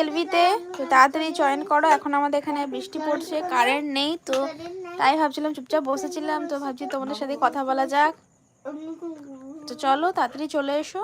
এলবিতে তো তাড়াতাড়ি জয়েন করো। এখন আমাদের এখানে বৃষ্টি পড়ছে কারেন্ট নেই, তো তাই ভাবছিলাম চুপচাপ বসেছিলাম, তো ভাবছি তোমাদের সাথে কথা বলা যাক। তো চলো, তাড়াতাড়ি চলে এসো।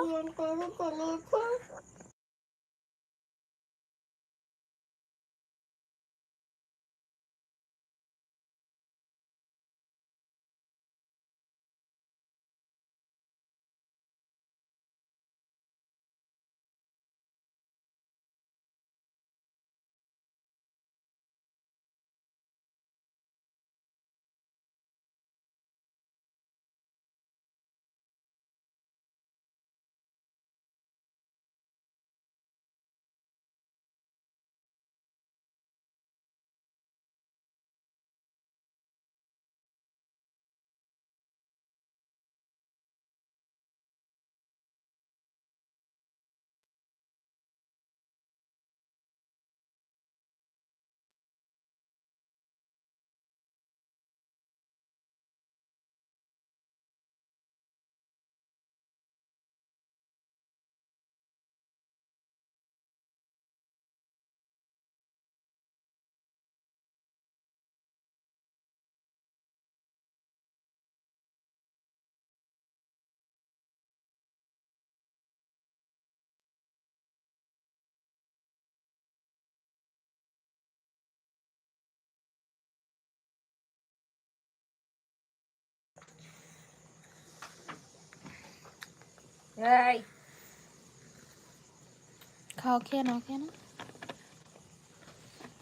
খাও খেয়ে নাও খেয়ে নাও।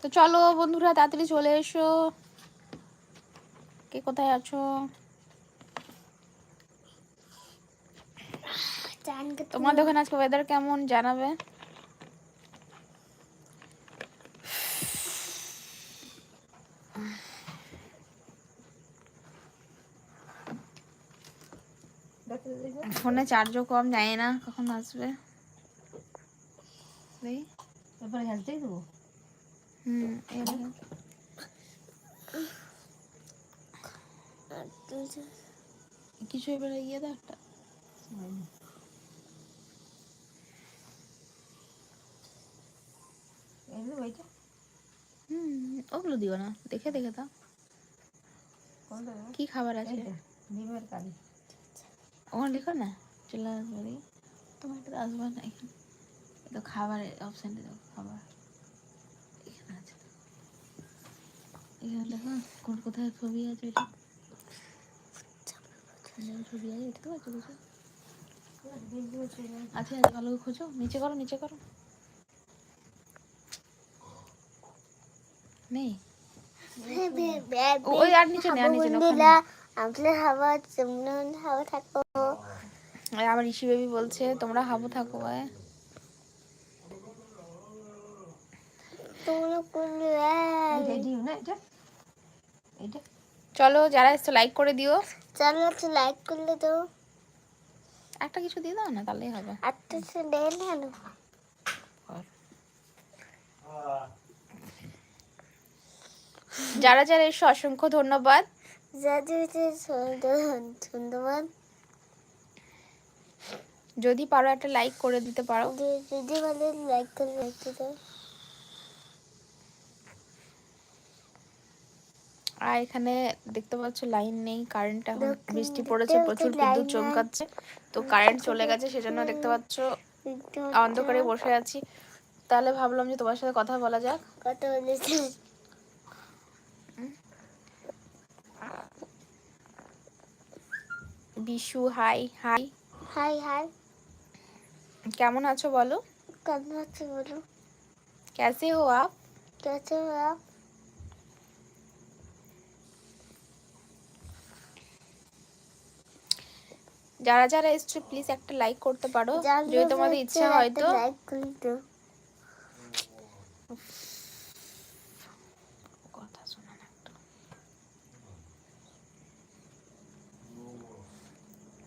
তো চলো বন্ধুরা তাড়াতাড়ি চলে এসো। কে কোথায় আছো? তোমার ওখানে আজকে ওয়েদার কেমন জানাবে? ফোনে চার্জও কম যায় না কখন আসবে। হেলতেই দেবো? হুম কিছু এবারে ইয়ে দাও একটা। হুম ওগুলো দিও না। দেখে দেখে দাও। কি খাবার আছে? ডিমের কারি। ওখানে লিখো না চলে আসবে তোমার একটা আসবে না এখানে। তো খাবারের অপশানটা দেখো খাবার। এখানে আছে। এখানে দেখো কোন কোথায় ছবি আছে এটা? ছবি আছে আছে ভালো খোঁজো। নিচে করো নিচে করো। নেই? ওই আর নিচে নেই আর নিচে আমাদের হাওয়া যেমন হাওয়া থাকো। আর আবার ঋষি বেবি বলছে তোমরা হাবু থাকো ভাই। তোমরা করলে না এটা? চলো যারা এসছো লাইক করে দিও। চলো একটু লাইক করলে তো। একটা কিছু দিয়ে দাও না তাহলেই হবে। সে দেন হ্যালো যারা যারা এসো অসংখ্য ধন্যবাদ। ধন্যবাদ যদি পারো একটা লাইক করে দিতে পারো। যদি ভালো লাইক করে দাও আর এখানে দেখতে পাচ্ছ লাইন নেই কারেন্ট এখন বৃষ্টি পড়েছে প্রচুর বিদ্যুৎ চমকাচ্ছে। তো কারেন্ট চলে গেছে সেজন্য দেখতে পাচ্ছ অন্ধকারে বসে আছি। তাহলে ভাবলাম যে তোমার সাথে কথা বলা যাক। কথা বলেছে Bishu hi hi hi hi কেমন আছো বলো কেমন আছো বলো कैसे हो आप কেমন हो आप যারা যারা এসছো প্লিজ একটা লাইক করতে পারো জানলে যদি তোমাদের হচ্ছে ইচ্ছা একটা হয়তো লাইক করে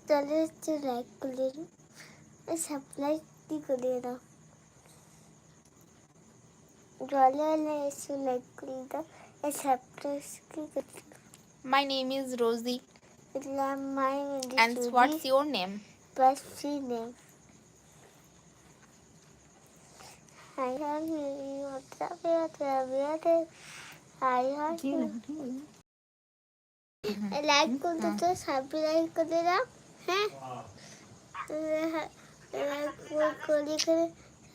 তাহলে হচ্ছে লাইক করে দাও সাপ্লাই কি করে দাও জলে হলে এসে লাইক করে দাও এই সাপ্লাই কি করে My name is Rosie দিলাম my and what's your name? পাশি নেম হাই হাই ওটা বেয়াতে বেয়াতে হাই হাই ঠিক আছে ঠিক আছে লাইক করতে তো हैं। वो खोली कर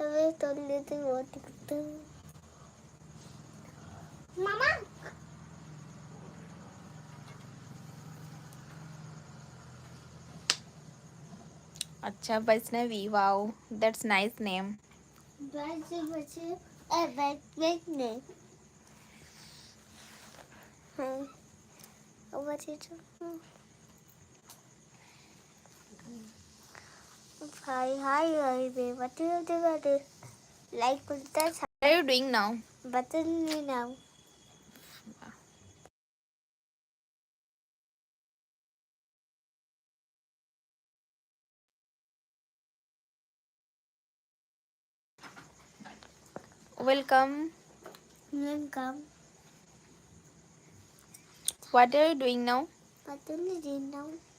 हमें तोड़ लेते बहुत दिखता हूँ मामा अच्छा बस wow that's nice name name Hi, hi, hi, what are you do? What do like? What are you doing now? Button me now. Welcome. Welcome. What are you doing now? What are you doing now?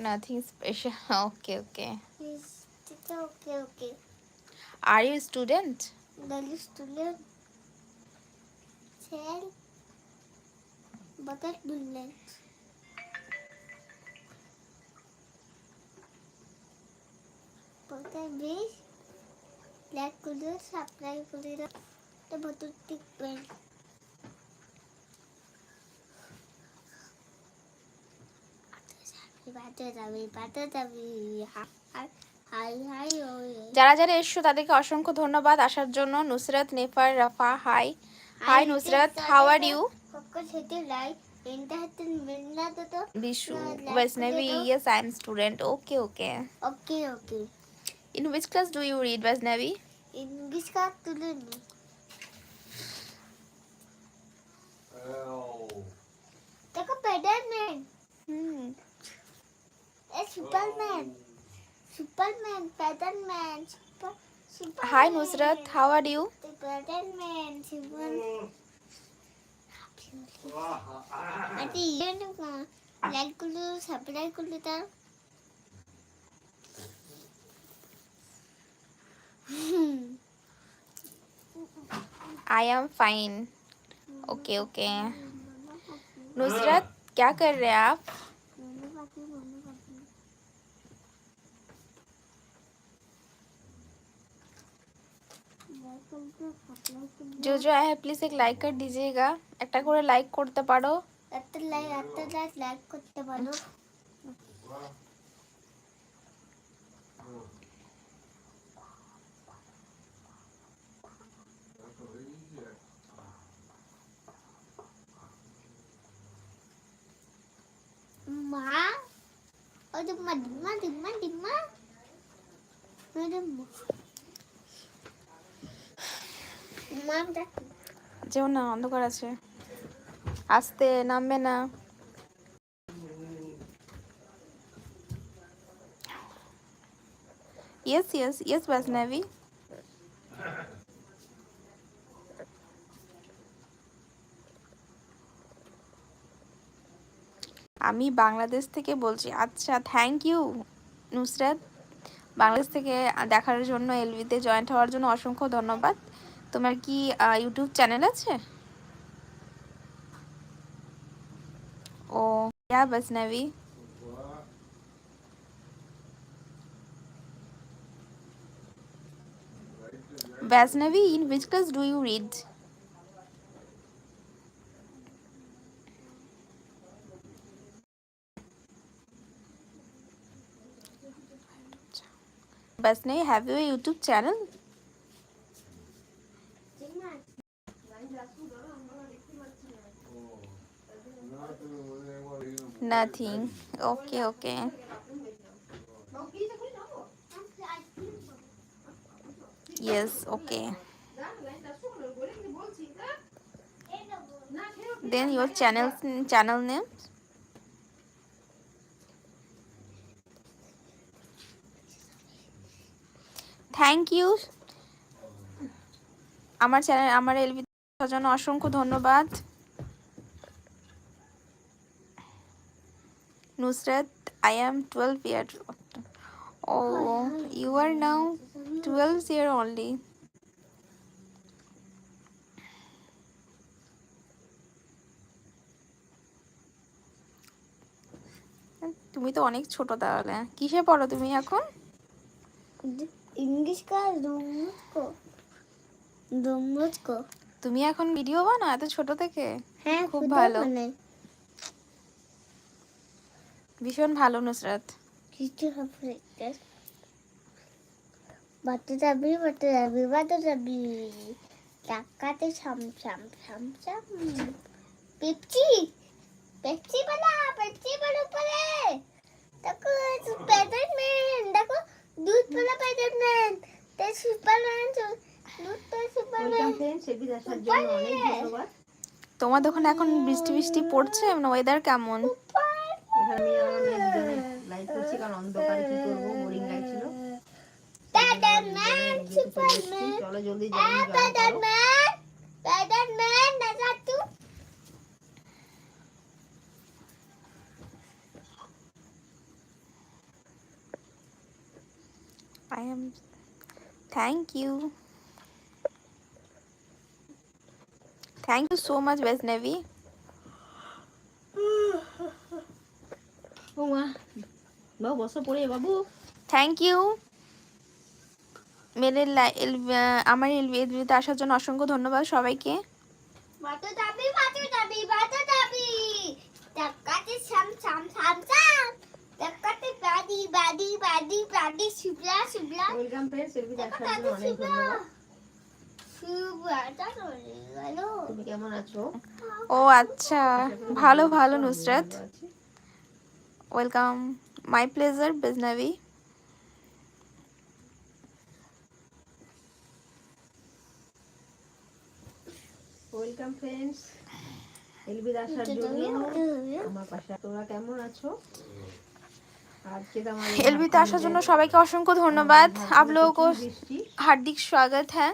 Nothing special. Okay, okay. Okay, okay. Are you a student? Daily student. tell butter bullet. Bucket beach. Black color supply color. The butter tick belt. যারা যারা এসছো তাদেরকে অসংখ্য ধন্যবাদ আসার জন্য। Nusrat Nefar Rafa hi. Hi Nusrat how are you Bishu Vaishnavi yes I student okay okay okay okay in which class do you read Vaishnavi in which class to learn superman superman पैदल man super hi Nusrat how are you पैदल man super अति ये नहीं कहा like कर लो subscribe कर लो तो I am fine okay okay Nusrat क्या कर रहे हैं आप? জোজো আই হ্যাভ প্লিজ এক লাইক করে দিজিয়েগা একটা করে লাইক করতে পারো একটা লাইক একটা লাইক লাইক করতে পারো মা ও দিম্মা দিম্মা দিম্মা দিম্মা মেরে মা যেও না, অন্ধকার আছে। আসতে নামবে না। ইয়েস ইয়েস ইয়েস বৈষ্ণবী আমি বাংলাদেশ থেকে বলছি। আচ্ছা থ্যাংক ইউ নুসরাত। বাংলাদেশ থেকে দেখার জন্য এলবিতে জয়েন্ট হওয়ার জন্য অসংখ্য ধন্যবাদ। তোমার কি ইউটিউব চ্যানেল আছে ও क्या Vaishnavi Vaishnavi, in which class do you read? Vaishnavi, have you a YouTube channel? Nothing. Okay, okay. Yes, okay. Then your channel channel name? Thank you আমার চ্যানেল আমার এলবি জন্য অসংখ্য ধন্যবাদ Nusrat I am twelve year oh you are now twelve year only তুমি তো অনেক ছোট তাহলে। কিসে পড়ো তুমি এখন? ইংলিশ তুমি এখন ভিডিও বানাও? এত ছোট থেকে? হ্যাঁ খুব ভালো। ভীষণ ভালো নুসরাত। কিছু হবে যাবি বাতে যাবি বাতে যাবি। টাকাতে ছাম ছাম পেপসি পেপসি বালা পেপসি বালা উপরে। দেখো স্পাইডারম্যান দেখো দুধ বালা স্পাইডারম্যান তে সুপারম্যান দুধ তো সুপারম্যান তোমাদের ওখানে এখন বৃষ্টি বৃষ্টি পড়ছে? মানে ওয়েদার কেমন? এখানে আমি আমার মেয়ের লাইট করছি কারণ অন্ধকারে কি করব বোরিং লাগছিল চলে জলদি I am. Thank you. Thank you so much, Vaishnavi. ও মা বাবু বসো পড়ে বাবু থ্যাংক ইউ আহ, আমার এলবিতে আসার জন্য অসংখ্য ধন্যবাদ সবাইকে। আছো? ও আচ্ছা ভালো ভালো Nusrat. Welcome my pleasure বেজনাবি welcome friends এলবিদ আসার জন্য আমার পাশে তোমরা কেমন আছো আজকে তো আমার এলবিতে আসার জন্য সবাইকে অসংখ্য ধন্যবাদ आप लोगों को বৃষ্টি हार्दिक स्वागत है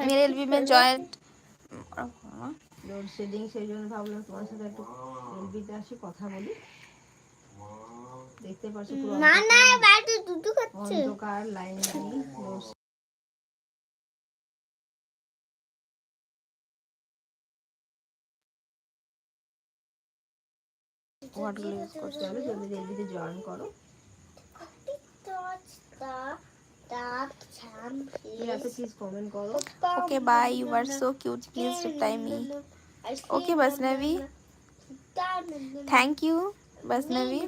मेरे एलबी में जॉइंट লোডশেডিং সেই জন্য ভাবলাম তোমার সাথে একটু এলবিতে আসি কথা বলি দেখতে পাচ্ছি পুরো না না বাতো দুধ খাচ্ছে। অন্ধকার লাইন নেই load What will you use? চলো জলদি এলবিতে জয়েন করো। ঠিক আছে প্লিজ কমেন্ট করো। Okay, bye. You are so cute. Please reply me.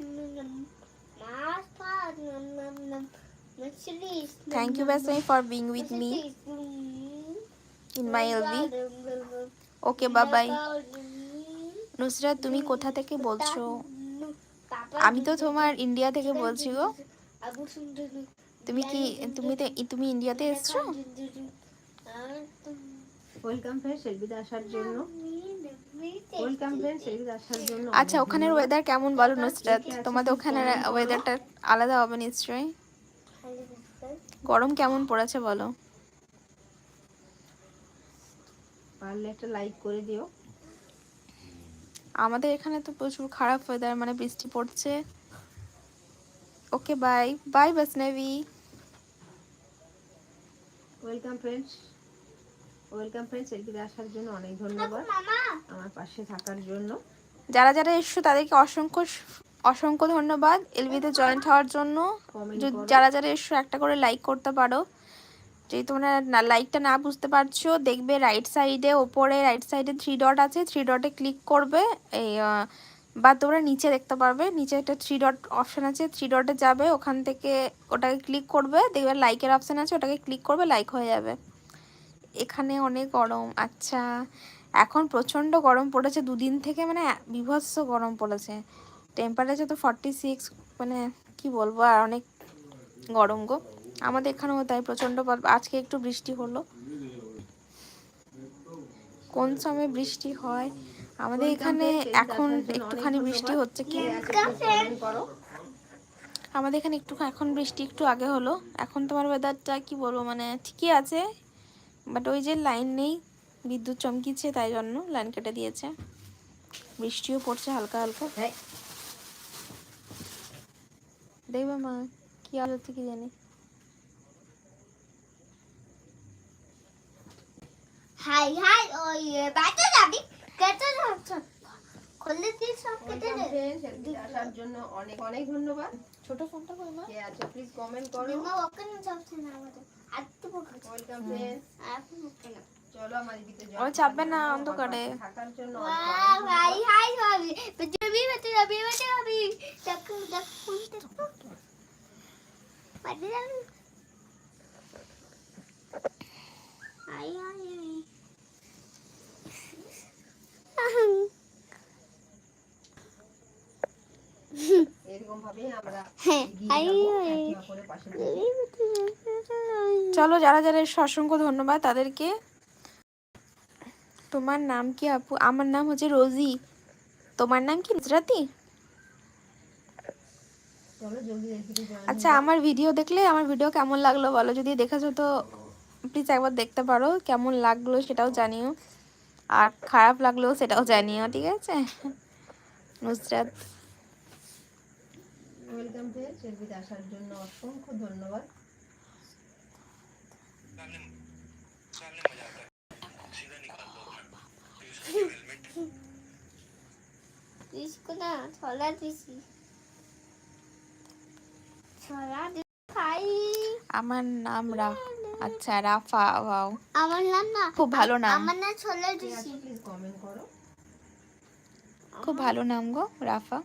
Thank you, Vaishnavi, for being with me in my LV. Okay, bye bye. Nusrat তুমি কোথা থেকে বলছো আমি তো তোমার ইন্ডিয়া থেকে বলছি গো তুমি কি তুমি তো তুমি ইন্ডিয়াতে এসছো ওয়েলকাম ফ্রেন্ডস এলবিতে আসার জন্য ওয়েলকাম ফ্রেন্ডস এলবিতে আসার জন্য আচ্ছা ওখানের ওয়েদার কেমন বলো নুসরাত তোমাদের ওখানে ওয়েদারটা আলাদা হবে নিশ্চয়ই। গরম কেমন পড়েছে বলো? পারলে একটা লাইক করে দিও। আমাদের এখানে তো প্রচুর খারাপ ওয়েদার মানে বৃষ্টি পড়ছে। Okay bye bye Vaishnavi welcome friends welcome friends এলবিতে আসার জন্য অনেক ধন্যবাদ আমার পাশে থাকার জন্য। যারা যারা এসছো তাদেরকে অসংখ্য অসংখ্য ধন্যবাদ এলবিতে জয়েন্ট হওয়ার জন্য। যারা যারা এসছো একটা করে লাইক করতে পারো। যদি তোমরা না লাইকটা না বুঝতে পারছ দেখবে রাইট সাইডে ওপরে রাইট সাইডে থ্রি ডট আছে। থ্রি ডটে ক্লিক করবে। এই বা তোমরা নিচে দেখতে পারবে। নিচে একটা থ্রি ডট অপশান আছে। থ্রি ডটে যাবে। ওখান থেকে ওটাকে ক্লিক করবে। দেখবে লাইকের অপশান আছে। ওটাকে ক্লিক করবে। লাইক হয়ে যাবে। এখানে অনেক গরম আচ্ছা। এখন প্রচণ্ড গরম পড়েছে দুদিন থেকে মানে বিভৎস গরম পড়েছে। টেম্পারেচার তো ফর্টি সিক্স মানে কি বলব আর অনেক গরম গো। আমাদের এখানেও তাই প্রচণ্ড আজকে একটু বৃষ্টি হলো। কোন সময় বৃষ্টি হয়? আমাদের এখানে এখন একটুখানি বৃষ্টি হচ্ছে কি? আমাদের এখানে একটু এখন বৃষ্টি একটু আগে হলো। এখন তোমার ওয়েদারটা কি বলব মানে ঠিকই আছে। বাট ওই যে লাইন নেই বিদ্যুৎ চমকিচ্ছে তাই জন্য লাইন কেটে দিয়েছে। বৃষ্টিও পড়ছে হালকা হালকা। দেখবে মা কি আওয়াজ হচ্ছে কি জানি। হাই হাই ওই বাচ্চা যাবি? কেটে যাচ্ছে। খুলে দিয়ে সব কেটে দে। আসার জন্য অনেক অনেক ধন্যবাদ। ছোট ফোনটা কই মা কে আছে প্লিজ কমেন্ট করো। যাচ্ছে না আমাদের। আর তো বকা ওয়েলকাম ফ্রেন্ডস এখন ওকে না চলো আমার দিদিকে ও চাপবে না, অন্ধকারে। থাকার জন্য চলো যারা যারা অসংখ্য ধন্যবাদ তাদেরকে। তোমার নাম কি আপু? আমার নাম হচ্ছে রোজি। তোমার নাম কি? জয়েন আচ্ছা আমার ভিডিও দেখলে আমার ভিডিও কেমন লাগল বলো? যদি দেখেছ তো প্লিজ একবার দেখতে পারো, কেমন লাগল সেটাও জানিও। আর খারাপ লাগল সেটাও জানিও, ঠিক আছে? নুসরাত ওয়েলকাম ফ্রেন্ডস এলবিতে আসার জন্য অসংখ্য ধন্যবাদ। না ছলা দিছি। ছলা খাই আমার নাম রা আচ্ছা রাফা ওয়াও। আমার নাম না খুব ভালো নাম। আমার না ছলা দিছি। প্লিজ কমেন্ট করো। খুব ভালো নাম গো রাফা।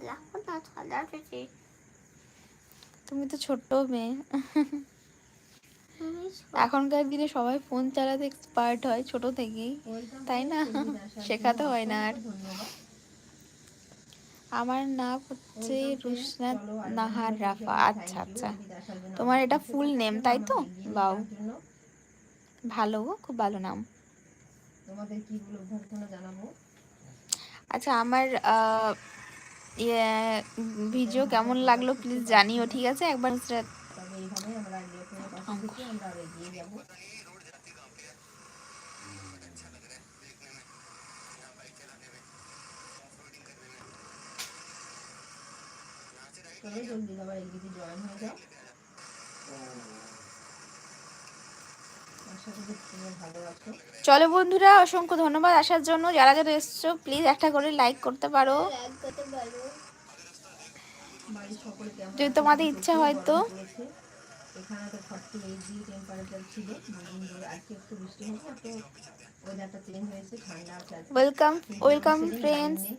না তুমি তো ছোট্ট মেয়ে এখনকার দিনে সবাই ফোন চালাতে এক্সপার্ট হয় ছোট থেকেই তাই না? শেখাতে হয় না আর। আমার নাম হচ্ছে আর নাহার রাফা আচ্ছা আচ্ছা তোমার এটা ফুল নেম তাই তো? জন্য। ভালো খুব ভালো নাম তোমাদের কি গুলো অভ্যর্থনা জানাব আচ্ছা আমার আহ, ভিডিও কেমন লাগল প্লিজ জানিও ঠিক আছে একবার নুসরাত তবে এইভাবে চলো বন্ধুরা অসংখ্য ধন্যবাদ আসার জন্য যারা যারা এসছো প্লিজ একটা করে লাইক করতে পারো এক করতে পারবো বাড়ির সকলে কেমন যদি আছে? তোমাদের প্রচুর ইচ্ছা হয় তো। গরম পড়েছে। এখানে তো থার্টি এইট ডিগ্রি টেম্পারেচার ছিল দুদিন ধরে আজকে একটু বৃষ্টি হচ্ছে তো ওয়েদারটা চেঞ্জ হয়েছে ঠান্ডা আছে আজকে। वेलकम কিন্তু वेलकम সেদিন फ्रेंड्स লাইন নেই।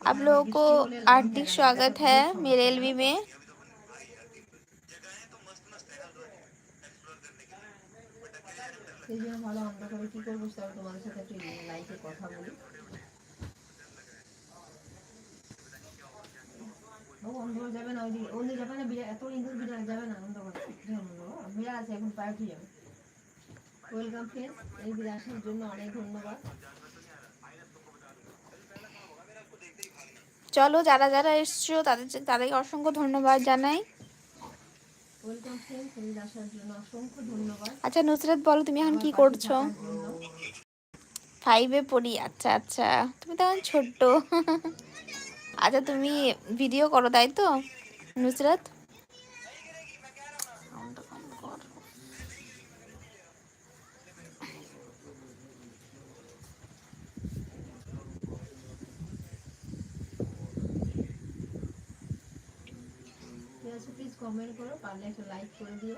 आप लोगों को हार्दिक स्वागत है मेरे एलवी में করব তোমাদের সাথে একটু কথা বলি। ও যাবে না ওদিকে যাবে না এত ইন্দুর আছে, এখন যাবে। এই জন্য অনেক ধন্যবাদ। চলো, যারা যারা এসছো, তাদের, তাদেরকে অসংখ্য ধন্যবাদ জানাই। ওয়েলকাম ফ্রেন্ডস এই আসার জন্য অসংখ্য ধন্যবাদ। আচ্ছা নুসরাত বলো তুমি এখন কি করছ? ফাইভে পড়ি আচ্ছা আচ্ছা। তুমি তো এখন ছোট্ট। আচ্ছা তুমি ভিডিও করো তাই তো? নুসরাত ঠিক আছে প্লিজ কমেন্ট করো পারলে একটা লাইক করে দিও।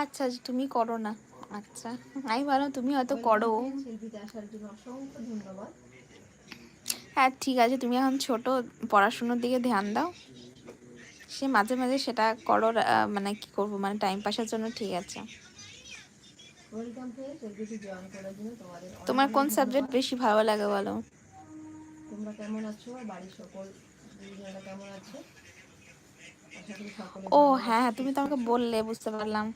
আচ্ছা তুমি করো না। আচ্ছা আমি ভালো তুমি হয়তো করো। অসংখ্য ধন্যবাদ। হ্যাঁ ঠিক আছে তুমি এখন ছোট পড়াশুনোর দিকে ধ্যান দাও। সে মাঝে মাঝে সেটা করো মানে কি করব মানে টাইম পাসের জন্য ঠিক আছে। তোমার কোন সাবজেক্ট বেশি ভালো লাগে বলো? তোমরা কেমন আছো? বাড়ির সকল দিদিরা কেমন আছে? ও হ্যাঁ তুমি তো আমাকে বললে বুঝতে পারলাম।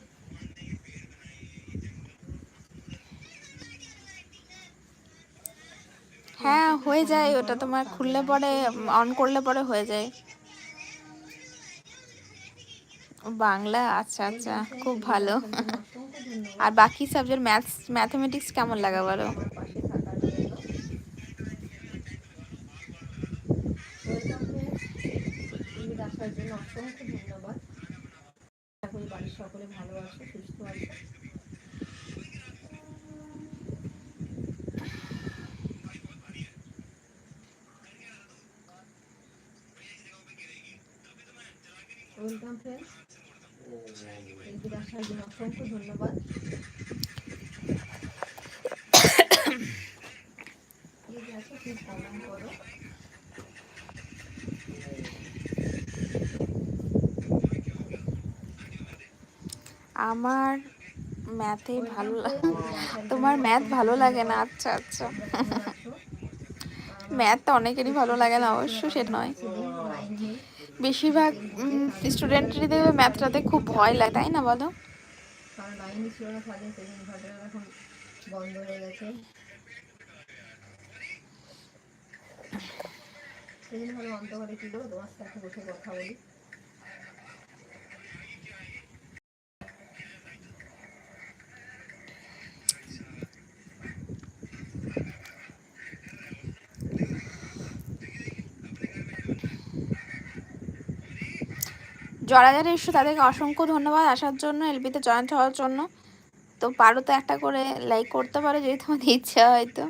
হ্যাঁ হয়ে যায় ওটা তোমার খুললে পরে অন করলে পরে হয়ে যায়। বাংলা আচ্ছা আচ্ছা খুব ভালো। আর বাকি সাবজেক্ট ম্যাথস ম্যাথমেটিক্স কেমন লাগে বলো আমার পাশে থাকার জন্য আসার জন্য অসংখ্য ধন্যবাদ আশা করি বাড়ির সকলে ভালো আছো সুস্থ আছো ওয়েলকাম ফ্রেন্ডস এদিকে আসার জন্য অসংখ্য ধন্যবাদ কে কে আছো প্লিজ কমেন্ট করো আমার ম্যাথে ভালো তোমার ম্যাথ ভালো লাগে না? আচ্ছা আচ্ছা। ম্যাথ তো অনেকেরই ভালো লাগে না, অবশ্য সে নয়। বেশিরভাগ স্টুডেন্টেরই দেখবে ম্যাথটাতে খুব ভয় লাগে, তাই না বলো কারণ লাইনই ছিল না সারাদিন সেই ইনভার্টার এখন বন্ধ হয়ে গেছে সেদিন ভালো অন্ত করে কি করব তোমার সাথে বসে কথা বলি। যারা যারা এসো তাদেরকে অসংখ্য ধন্যবাদ আসার জন্য, এলবিতে জয়েন্ট হওয়ার জন্য। তো পারো তো একটা করে লাইক করতে পারো, যদি তোমাদের ইচ্ছা হয় তো।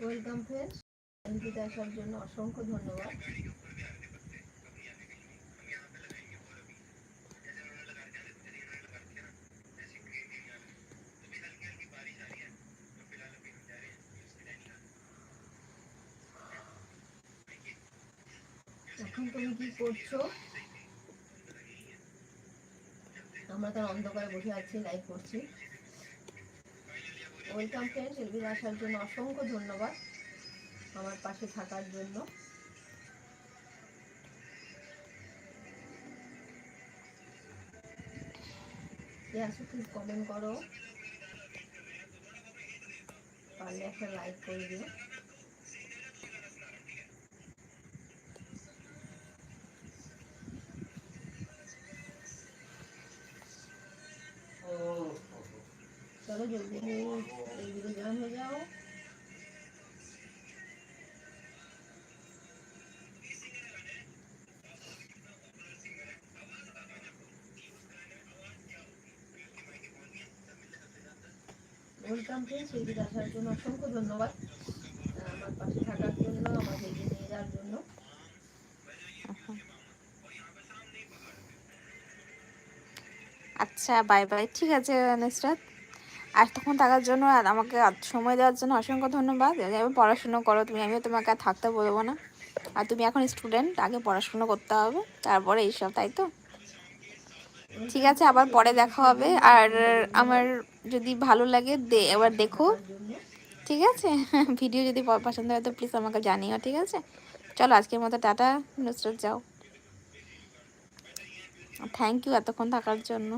ওয়েলকাম ফ্রেন্ডস এনপিতে আসার জন্য অসংখ্য ধন্যবাদ। এখন তুমি কি করছ? আমরা তার অন্ধকারে বসে আছি লাইভ করছি। ওয়েলকাম ফ্রেন্ডস এলবির আসার জন্য অসংখ্য ধন্যবাদ আমার পাশে থাকার জন্য। আসো প্লিজ কমেন্ট করো। পারলে একটা লাইক করে দিও। ফ্রেন্ডস এই ভিডিও আসার জন্য অসংখ্য ধন্যবাদ। আমার পাশে থাকার জন্য, আমাকে এগিয়ে নিয়ে যাওয়ার জন্য। আচ্ছা বাই বাই ঠিক আছে, নুসরাত। আর তখন থাকার জন্য আর আমাকে সময় দেওয়ার জন্য অসংখ্য ধন্যবাদ। এভাবে পড়াশুনো করো, তুমি, আমিও তোমাকে আর থাকতে বলব না। আর তুমি এখন স্টুডেন্ট আগে পড়াশুনো করতে হবে, তারপরে এইসব, তাই তো? ঠিক আছে, আবার পরে দেখা হবে। আর আমার যদি ভালো লাগে দে, এবার দেখো। ঠিক আছে? ভিডিও যদি পছন্দ হয় তো প্লিজ আমাকে জানিও, ঠিক আছে? চলো আজকের মতো টাটা, নুসরত যাও। থ্যাংক ইউ এতক্ষণ থাকার জন্য।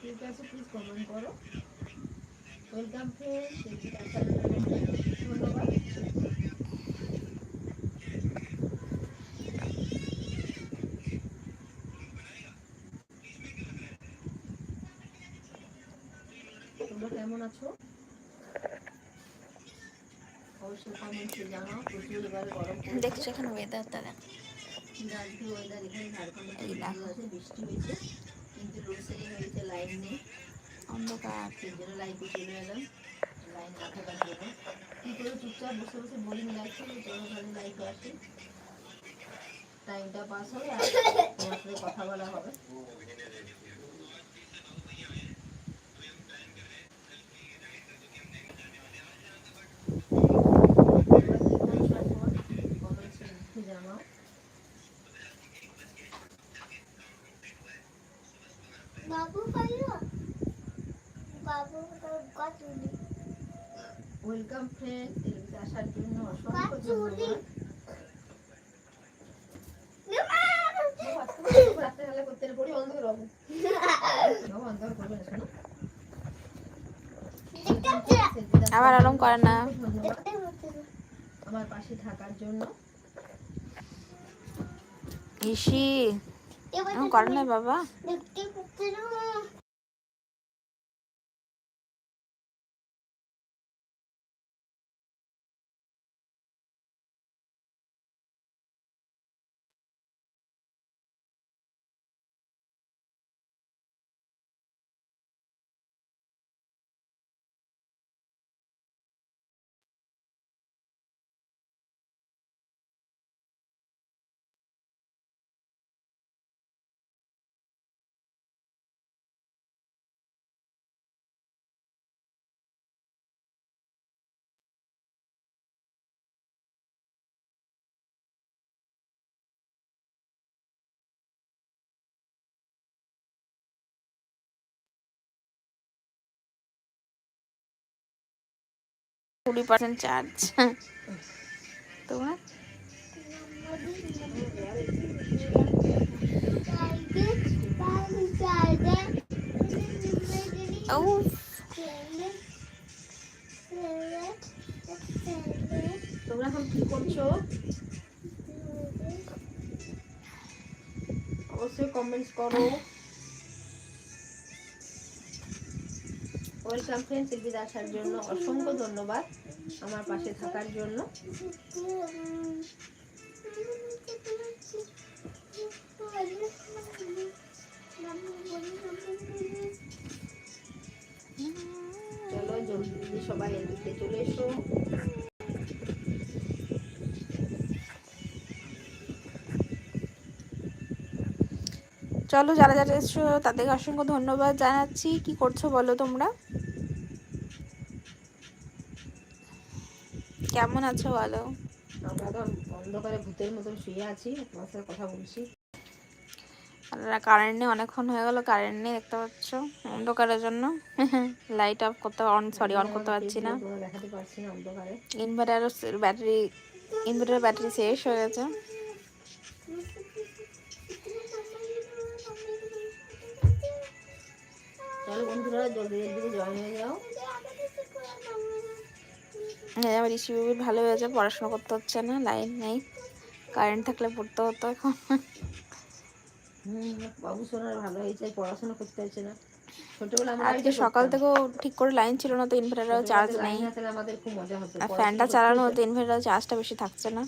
ঠিক আছে প্লিজ কমেন্ট করো। ওয়েলকাম জন্য ধন্যবাদ। তোমরা কেমন আছো? অবশ্যই কমেন্টে জানাও প্রচুর এবার গরম পড়েছে। দেখছ এখানে ওয়েদারটা দেখ। আজকে ওয়েদার এখানে ঝাড়খণ্ডে বৃষ্টি হয়েছে। কিন্তু লোডশেডিং হয়েছে লাইন নেই। অন্ধকার। সেই জন্য লাইটে চলে এলাম। লাইন না থাকার জন্য কী করে চুপচাপ বসে বসে বোরিং লাগছে চলো তাহলে লাইটে আসি। টাইমটা পাস হবে আর তোমার সাথে কথা বলা হবে জানাও বাবু পাইলো বাবু কত ওয়েলকাম ফ্রেন্ড আসার জন্য অসংখ্য। ধন্যবাদ। রাত্রেবেলা করতে পড়ি অন্ধকার হবে। অন্ধকার করবে না শোনো। আবার আরাম করে না। আমার পাশে থাকার জন্য। ইসি করে না বাবা। দেখতে কুড়ি পার্সেন্ট চার্জ তোমার? ও তোমরা এখন কি করছ? অবশ্যই কমেন্টস করো। ওয়েলকাম ফ্রেন্ড শিল্পী আসার জন্য অসংখ্য ধন্যবাদ আমার পাশে থাকার জন্য। চলো, জলদি সবাই এদিকে চলে এসো। চলো, যারা যারা এসছো, তাদেরকে অসংখ্য ধন্যবাদ জানাচ্ছি। কি করছ বলো তোমরা? কেমন আছো বলো? অন্ধকারে ভূতের মতন শুয়ে আছি তোমার সাথে কথা বলছি। আর কারেন্ট নেই অনেকক্ষণ হয়ে গেল কারেন্ট নেই দেখতে পাচ্ছ অন্ধকারের জন্য। লাইট অফ করতে অন সরি অন করতে পারছি না। ইনভার্টার ব্যাটারি ইনভার্টারের ব্যাটারি শেষ হয়ে গেছে। চলো বন্ধুরা জলদি জলদি জয়েন হয়ে যাও। আমার ঋষি বেবির ভালো হয়েছে পড়াশোনা করতে হচ্ছে না লাইন নেই কারেন্ট থাকলে পড়তে হতো এখন। বাবু সোনার ভালো হয়েছে পড়াশোনা করতে হচ্ছে না। আজকে সকাল থেকেও ঠিক করে লাইন ছিল না তো ইনভার্টারও চার্জ নেই। আর ফ্যানটা চালানো হতো। ইনভার্টার চার্জটা বেশি থাকছে না।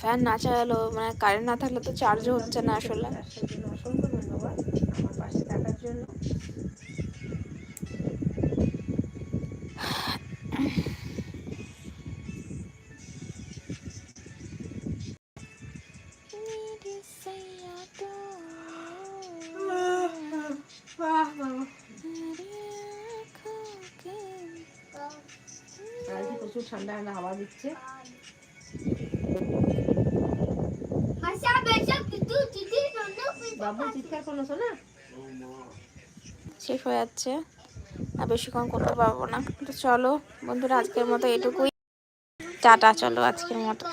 ফ্যান না চালালো মানে কারেন্ট না থাকলে তো চার্জও হচ্ছে না আসলে। অসংখ্য ধন্যবাদ। আমার পাশে থাকার জন্য। ঠান্ডা ঠান্ডা হাওয়া দিচ্ছে। বাবু চিৎকার করল শোনা? শেষ হয়ে যাচ্ছে। আর বেশিক্ষণ করতে পারব না। তো চলো বন্ধুরা আজকের মতো এটুকুই। টাটা চলো আজকের মতো।